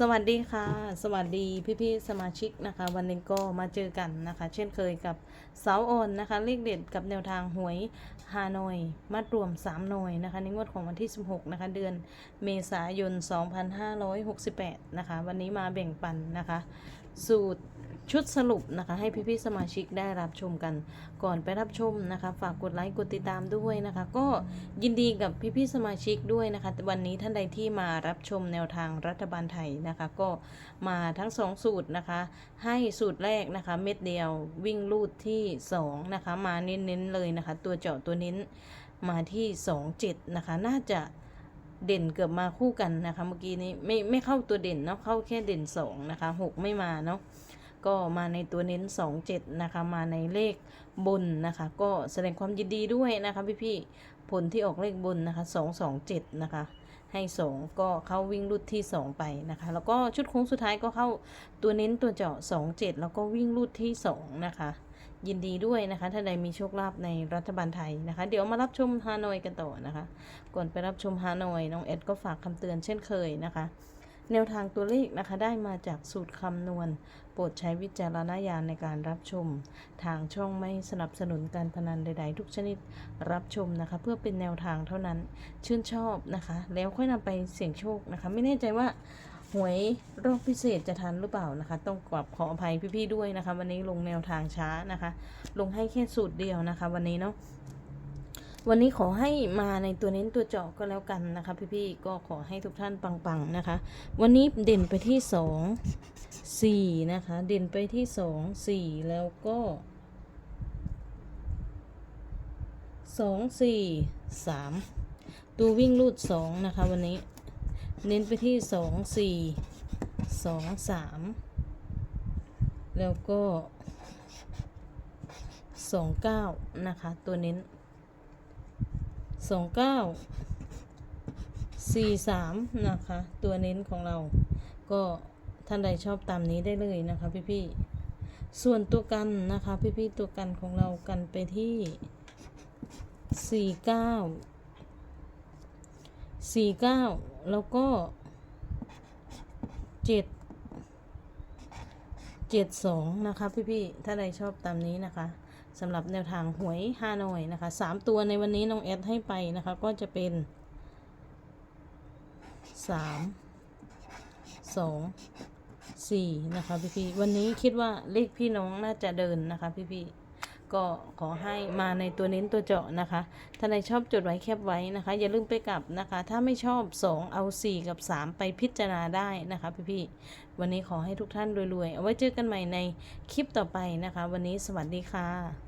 สวัสดีค่ะ สวัสดีพี่ๆสมาชิกนะคะ วันนี้ก็มาเจอกันนะคะ เช่นเคยกับเสาออนนะคะเลขเด็ดกับแนวทางหวยฮานอยมัดรวม 3 หน่วยนะคะในงวดของวันที่ 16 นะคะ เดือนเมษายน 2568 นะคะ วันนี้มาแบ่งปันนะคะ สูตรชุดสรุปนะคะให้พี่ๆสมาชิกได้รับชมกัน ก่อนไปรับชมนะคะ ฝากกดไลค์กดติดตามด้วยนะคะ ก็ยินดีกับพี่ๆสมาชิกด้วยนะคะ วันนี้ท่านใดที่มารับชมแนวทางรัฐบาลไทยนะคะ ก็มาทั้งสองสูตรนะคะ ให้สูตรแรกนะคะ เม็ดเดียววิ่งลูดที่ 2 นะคะ มาเน้นๆเลยนะคะ ตัวเจาะตัวเน้นมาที่ 2 7 นะคะ น่าจะเด่นเกือบมาคู่กันนะคะ เมื่อกี้นี้ไม่ไม่เข้าตัวเด่นเนาะเข้าแค่เด่น 2 นะคะ 6 ไม่มาเนาะก็มาในตัวเน้น 27 นะคะ มาในเลขบนนะคะ ก็แสดงความยินดีด้วยนะคะพี่ๆผลที่ออกเลขบนนะคะ 227 นะคะ ให้ 2 ก็เข้าวิ่งรุดที่ 2 ไปนะคะ แล้วก็ชุดโค้งสุดท้ายก็เข้าตัวเน้นตัวเจาะ 27 แล้วก็วิ่งรุดที่ 2 นะคะ ยินดีด้วยนะคะถ้าใดมีโชคลาภในรัฐบาลไทยนะคะ เดี๋ยวมารับชมฮานอยกันต่อนะคะ ก่อนไปรับชมฮานอยน้องเอ็ดก็ฝากคำเตือนเช่นเคยนะคะ แนวทางตัวเลขนะคะได้มาจากสูตรคำนวณ โปรดใช้วิจารณญาณในการรับชม ทางช่องไม่สนับสนุนการพนันใด ๆ ทุกชนิดรับชมนะคะ เพื่อเป็นแนวทางเท่านั้นชื่นชอบนะคะ แล้วค่อยนำไปเสี่ยงโชคนะคะ ไม่แน่ใจว่าหวยรอบพิเศษจะทันหรือเปล่านะคะ ต้องกราบขออภัยพี่ๆด้วยนะคะ วันนี้ลงแนวทางช้านะคะ ลงให้แค่สูตรเดียวนะคะ วันนี้เนาะ วันนี้ขอให้มาในตัวเน้นตัวเจาะก็แล้วกันนะคะ พี่ๆก็ขอให้ทุกท่านปังๆนะคะ วันนี้เด่นไปที่สองสี่นะคะ เด่นไปที่สองสี่แล้วก็สองสี่สามตัววิ่งรูดสองนะคะ วันนี้เน้นไปที่สองสี่สองสามแล้วก็สองเก้านะคะ ตัวเน้น สองเก้าสี่สามนะคะ ตัวเน้นของเรา ก็ท่านใดชอบตามนี้ได้เลยนะคะพี่ๆส่วนตัวกันนะคะ พี่ๆตัวกันของเรากันไปที่สี่เก้าสี่เก้าแล้วก็เจ็ดเจ็ดสองนะคะพี่ๆถ้าใดชอบตามนี้นะคะ สำหรับแนวทางหวยฮานอยนะคะสามตัวในวันนี้น้องแอดให้ไปนะคะ ก็จะเป็นสามสองสี่นะคะพี่พี่วันนี้คิดว่าเลขพี่น้องน่าจะเดินนะคะพี่พี่ ก็ขอให้มาในตัวเน้นตัวเจาะนะคะถ้าในชอบจดไว้แคบไว้นะคะ อย่าลืมไปกลับนะคะ ถ้าไม่ชอบ 2 เอา 4 กับ 3 ไปพิจารณาได้นะคะพี่พี่ๆวันนี้ขอให้ทุกท่านรวยๆ เอาไว้เจอกันใหม่ในคลิปต่อไปนะคะ วันนี้สวัสดีค่ะ